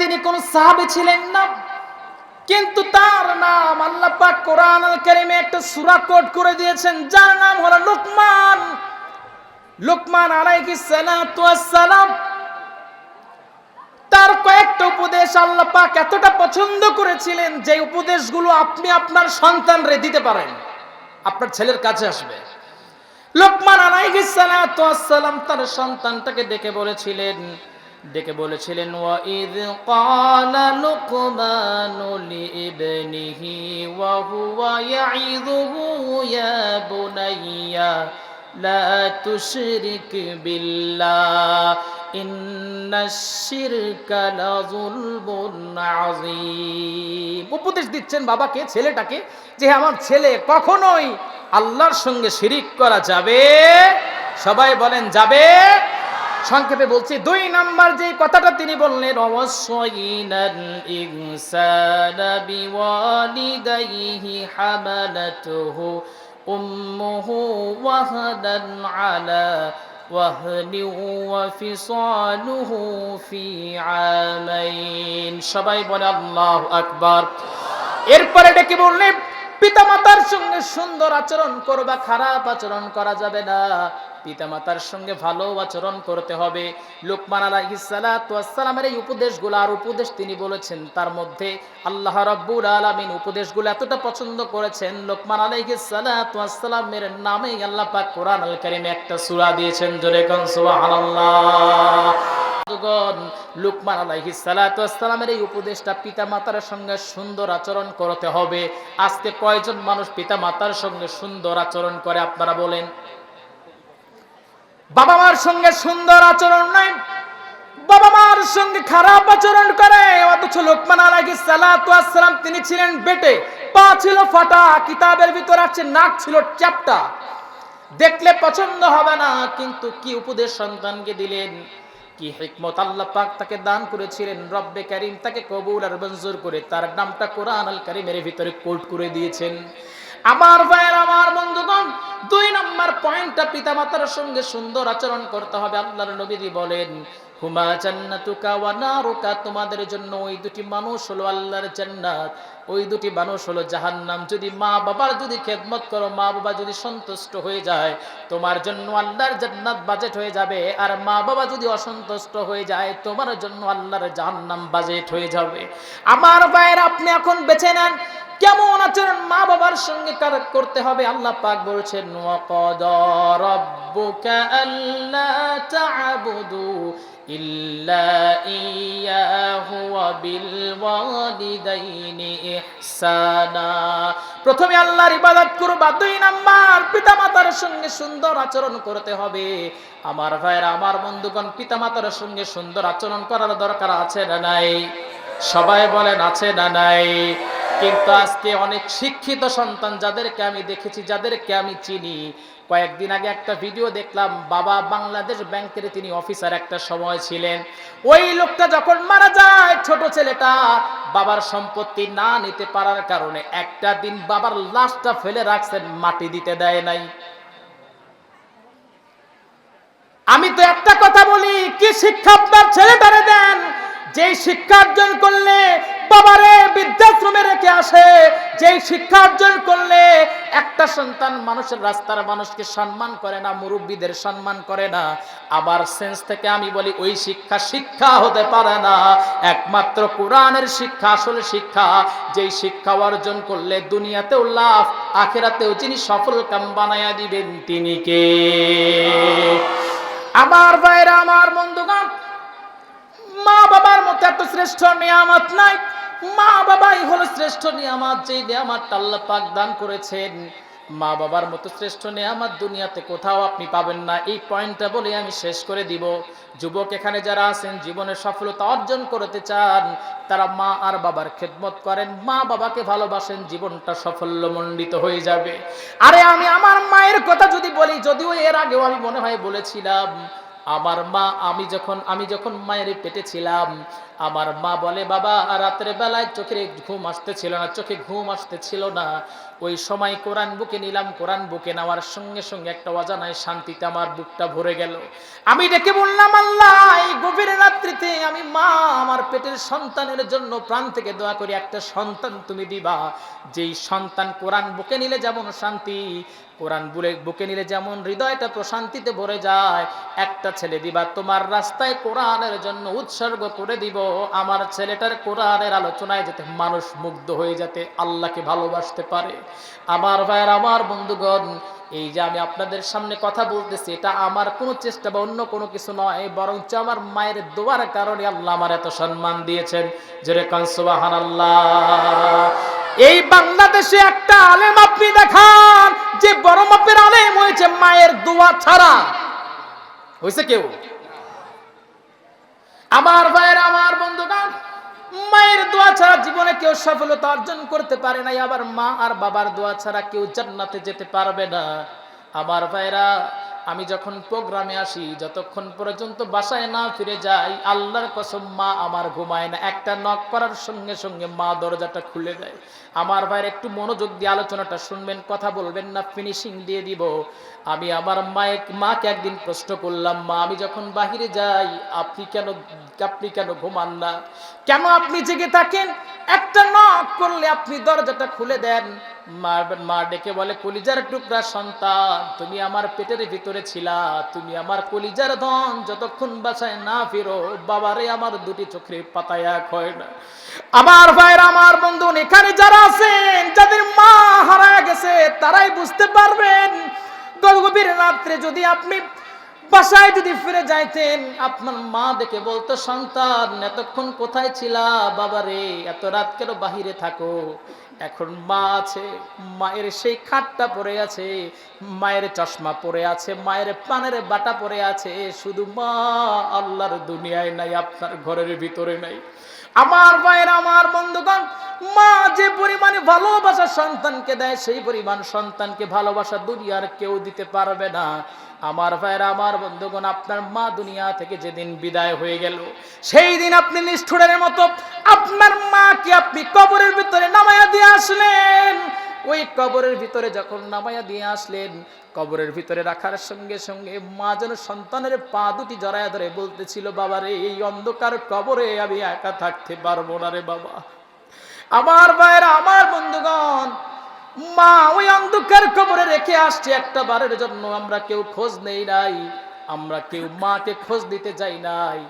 তিনি কোন সাহাবী ছিলেন না। কিন্তু তার নাম আল্লাহ পাক কোরআন কারিমে একটা সূরা কোড করে দিয়েছেন, যার নাম হলো লোকমান। লোকমান আলাইহিস সালাতু ওয়াস সালাম। তার কয়েকটা উপদেশ আল্লাহ পাক এতটা পছন্দ করেছিলেন যে উপদেশগুলো আপনি আপনার সন্তানরে দিতে পারেন, আপনার ছেলের কাছে আসবে। লোকমান আলাইহিস সালাতু ওয়াস তার সন্তানটাকে ডেকে বলেছিলেন ডেকে বলেছিলেন ওয়া ইদ ক্বালা লুকমানু লিইবনিহি ওয়া হুয়া ইয়াইযুহু ইয়া বুনাইয়া, লা তুশরিক বিল্লাহ ইন্নাশ শিরকা লাযুলমুন আযীম। উপদেশ দিচ্ছেন বাবাকে, ছেলেটাকে, যে আমার ছেলে কখনোই আল্লাহর সঙ্গে শিরিক করা যাবে? সবাই বলেন, যাবে? সংক্ষেপে বলছি, দুই নাম্বার যে কথাটা তিনি বললেন অবশ্যই ফি সবাই বলে, আল্লাহু আকবর। এরপরে ডেকে বললেন, পিতামাতার সঙ্গে সুন্দর আচরণ করবা, খারাপ আচরণ করা যাবে না। পিতামাতার সঙ্গে ভালো আচরণ করতে হবে। লোকমান আলাইহিস সালাতু ওয়াস সালামের এই উপদেশগুলো আর উপদেশ তিনি বলেছেন, তার মধ্যে আল্লাহ রাব্বুল আলামিন উপদেশগুলো এতটা পছন্দ করেছেন, লোকমান আলাইহিস সালাতু নামে আল্লাহ পাক কোরআন আল একটা সুরা দিয়েছেন, জোরে উপদেশটা পিতা মাতার সঙ্গে সুন্দর আচরণ করতে হবে। আজকে মানুষ পিতা মাতার সঙ্গে সুন্দর আচরণ করে, আপনারা বলেন? বাবা মার সঙ্গে সুন্দর আচরণ নাই। বাবা মার সঙ্গে খারাপ আচরণ করে। অথচ লোকমান আলাইহি সালাতু সালাম, তিনি ছিলেন বেটে। পা ছিল ফাটা, কিতাবের ভিতর আছে, নাক ছিল চ্যাপটা। দেখলে পছন্দ হবে না, কিন্তু কি উপদেশ সন্তানকে দিলেন? কি হিকমত আল্লাহ পাক তাকে দান করেছিলেন? রব্বে কারিম তাকে কবুল আর মঞ্জুর করে তার নামটা কোরআন আল কারিমের ভিতরে কোট করে দিয়েছেন। আমার ভাইয়ের, আমার বন্ধুগণ, দুই নম্বর পয়েন্টটা পিতামাতার সঙ্গে সুন্দর আচরণ করতে হবে। আল্লাহর নবীজি বলেন, হুমা জান্নাতুকা ওয়া নারুকা তোমাদের জন্য ওই দুটি মানুষ হলো আল্লাহর জান্নাত। ওই দুটি মানুষ হলো জাহান্নাম। যদি মা বাবার যদি খেদমত করো, মা বাবা যদি সন্তুষ্ট হয়ে যায়, তোমার জন্য আল্লাহর জান্নাত বাজেট হয়ে যাবে। আর মা বাবা যদি অসন্তুষ্ট হয়ে যায়, তোমার জন্য আল্লাহর জাহান্নাম বাজেট হয়ে যাবে। আমার ভাইয়ের, আপনি এখন বেছে নেন কেমন আচরণ মা বাবার সঙ্গে করতে হবে? আল্লাহ পাক বলছেন ইল্লা বিল প্রথমে আল্লাহর ইবাদত করবা। দুই নাম্বার, পিতামাতার সঙ্গে সুন্দর আচরণ করতে হবে। আমার ভাইরা আমার বন্ধুগণ, পিতামাতার সঙ্গে সুন্দর আচরণ করার দরকার আছে না নাই? সবাই বলেন, আছে না নাই? কিন্তু আজকে অনেক শিক্ষিত সন্তান যাদেরকে আমি দেখেছি, যাদেরকে আমি চিনি। কয়েকদিন আগে একটা ভিডিও দেখলাম, বাবা বাংলাদেশ ব্যাংকের তিনি অফিসার একটা সময় ছিলেন। ওই লোকটা যখন মারা যায়, ছোট ছেলেটা বাবার সম্পত্তি না নিতে পারার কারণে একটা দিন বাবার লাশটা ফেলে রাখছেন, মাটি দিতে দেয় নাই। আমি তো একটা কথা বলি, কি শিক্ষা আপনার ছেলেটারে দেন? যে শিক্ষা অর্জন করলে বাবারে বৃদ্ধাশ্রমে আসে, যেই শিক্ষা অর্জন করলে একটা সন্তান মানুষের রাস্তার মানুষকে সম্মান করে না, মুরব্বীদের সম্মান করে না। আবার সেন্স থেকে আমি বলি, ওই শিক্ষা শিক্ষা হতে পারে না। একমাত্র কোরআনের শিক্ষা, আসলে শিক্ষা, যেই শিক্ষা অর্জন করলে দুনিয়াতেও লাভ, আখেরাতেও যিনি সফল কাম বানায়া দিবেন তিনি কে? আমার ভাইরা, আমার বন্ধুগণ মা বাবার মতো এত শ্রেষ্ঠ নিয়ামত নাই। মা বাবাই হলো শ্রেষ্ঠ নিয়ামত, যেই নিয়ামত আল্লাহ পাক দান করেছেন। মা বাবার মতো শ্রেষ্ঠ নিয়ামত দুনিয়াতে কোথাও আপনি পাবেন না। এই পয়েন্টটা বলে আমি শেষ করে দিব। যুবক এখানে যারা আছেন, জীবনে সফলতা অর্জন করতে চান, তারা মা আর বাবার খেদমত করেন। মা বাবাকে ভালোবাসেন, জীবনটা সাফল্যমণ্ডিত হয়ে যাবে। আরে আমি আমার মায়ের কথা যদি বলি, যদিও এর আগেও আমি মনে হয় বলেছিলাম আমার মা, আমি যখন আমি যখন মায়ের পেটে ছিলাম, আমার মা বলে, বাবা, রাতের বেলায় চোখের ঘুম আসতেছিল না, চোখে ঘুম আসতেছিল না। ওই সময় কোরআন বুকে নিলাম, কোরআন বুকে নেওয়ার সঙ্গে সঙ্গে একটা অজানায় শান্তিতে আমার বুকটা ভরে গেল। আমি ডেকে বললাম, আল্লাহ, এই গভীর রাত্রিতে আমি মা, আমার পেটের সন্তানের জন্য প্রাণ থেকে দোয়া করি, একটা সন্তান তুমি দিবা। যেই সন্তান কোরআন বুকে নিলে যেমন শান্তি কোরআন বুলে বুকে নিলে যেমন হৃদয়টা প্রশান্তিতে ভরে যায়, একটা ছেলে দিবা, তোমার রাস্তায় কোরআনের জন্য উৎসর্গ করে দিব। আমার ছেলেটার কোরআনের আলোচনায় যাতে মানুষ মুগ্ধ হয়ে যাতে আল্লাহকে ভালোবাসতে পারে। আমার ভাইয়ের, আমার বন্ধুগণ, এই যে আমি আপনাদের সামনে কথা বলতেছি, এটা আমার কোনো চেষ্টা বা অন্য কোনো কিছু নয়, বরঞ্চ আমার মায়ের দোয়ার কারণে আল্লাহ আমার এত সম্মান দিয়েছেন। জোরে কনসুবাহান আল্লাহ এই বাংলাদেশে একটা আলেম আপনি দেখান, যে বড় মাপের আলেম হয়েছে মায়ের দোয়া ছাড়া। হয়েছে কেউ? আমার ভাইয়ের, আমার বন্ধুগণ, মায়ের দোয়া ছাড়া জীবনে কেউ সফলতা অর্জন করতে পারে নাই। আবার মা আর বাবার দোয়া ছাড়া কেউ জান্নাতে যেতে পারবে না। আমার ভাইরা আমি যখন প্রোগ্রামে আসি, যতক্ষণ পর্যন্ত বাসায় না ফিরে যাই, আল্লাহর কসম, মা আমার ঘুমায় না। একটা নক করার সঙ্গে সঙ্গে মা দরজাটা খুলে দেয়। আমার ভাইয়ের একটু মনোযোগ দিয়ে আলোচনাটা শুনবেন, কথা বলবেন না ফিনিশিং দিয়ে দিব। আমি আমার মায়ের, মাকে একদিন প্রশ্ন করলাম, মা, আমি যখন বাহিরে যাই, আপনি কেন আপনি কেন ঘুমান না? কেন আপনি জেগে থাকেন? একটা নক করলে আপনি দরজাটা খুলে দেন। মা ডেকে বলে, কলিজার টুকরা সন্তান, তুমি আমার পেটের ভিতরে ছিলা, তুমি আমার কলিজার ধন যতক্ষণ বাসায় না ফিরো, বাবারে আমার দুটি চোখের পাতায় এক হয় না। আমার ভাইয়ের, আমার বন্ধু এখানে যারা আছেন, যাদের মা হারা গেছে, তারাই বুঝতে পারবেন গভীর রাত্রে যদি আপনি বাসায় যদি ফিরে যাইতেন, আপনার মা দেখে বলতো, সন্তান, এতক্ষণ কোথায় ছিলা? বাবারে, এত রাত কেন বাহিরে থাকো? এখন মা আছে, মায়ের সেই খাটটা পড়ে আছে, মায়ের চশমা পড়ে আছে, মায়ের পানের বাটা পড়ে আছে, শুধু মা আল্লাহর দুনিয়ায় নাই, আপনার ঘরের ভিতরে নাই। আমার ভাইয়ের আমার বন্ধুগণ, মা যে পরিমাণে ভালোবাসা সন্তানকে দেয়, সেই পরিমাণ সন্তানকে ভালোবাসা দুনিয়ার কেউ দিতে পারবে না। আমার ভাইয়ের, আমার বন্ধুগণ, আপনার মা দুনিয়া থেকে যেদিন বিদায় হয়ে গেল, সেই দিন আপনি নিষ্ঠুরের মতো, আপনার মা মাকে আপনি দিয়ে আসলেন। ওই কবরের ভিতরে যখন নামায়া দিয়ে আসলেন, কবরের ভিতরে রাখার সঙ্গে সঙ্গে মা যেন সন্তানের পা দুটি জড়ায়া ধরে বলতেছিল, বাবা রে, এই অন্ধকার কবরে আমি একা থাকতে পারব না রে বাবা। আমার ভাইয়েরা, আমার বন্ধুগণ, মা ওই অন্ধকার কবরে রেখে আসছে একটা বারের জন্য। আমরা কেউ খোঁজ নেই নাই, আমরা কেউ মাকে খোঁজ দিতে যাই নাই।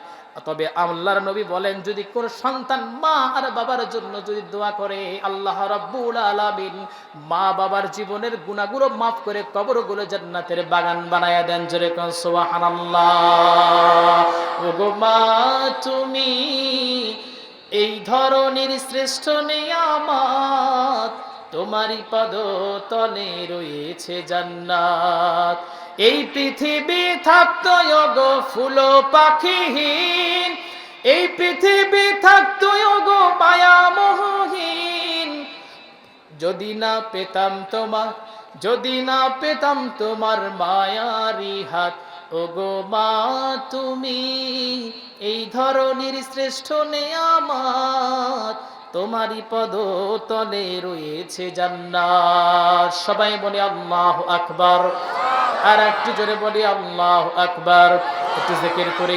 তবে আল্লাহর নবী বলেন, যদি কোন সন্তান মা আর বাবার জন্য যদি দোয়া করে, আল্লাহ রাব্বুল আলামিন মা বাবার জীবনের গুণাগুলো মাফ করে কবরগুলো জান্নাতের বাগান বানায়া দেন। জোরে কোন, সুবহানাল্লাহ। ওগো মা, তুমি এই ধরনের শ্রেষ্ঠ নিয়ামত তোমারই পদ তলে রয়েছে জান্নাত। এই পৃথিবী থাকতো গো ফুল পাখিহীন। এই পৃথিবী থাকতো গো মায়া মোহহীন। যদি না পেতাম তোমার, যদি না পেতাম তোমার মায়ারি হাত, ওগো মা তুমি এই ধরনের শ্রেষ্ঠ নেয়ামাত, তোমারই পদ তলে রয়েছে জান্নাত। সবাই বলে আল্লাহ আকবার। আর একটু জোরে বলি আল্লাহ আকবার। একটু জিকির করি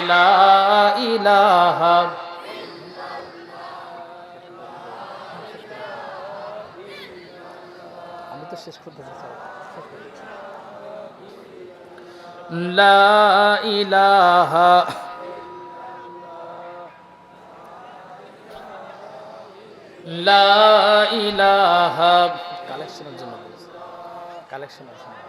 ইলাহা কালেকশনের জন্য কালেকশনের জন্য।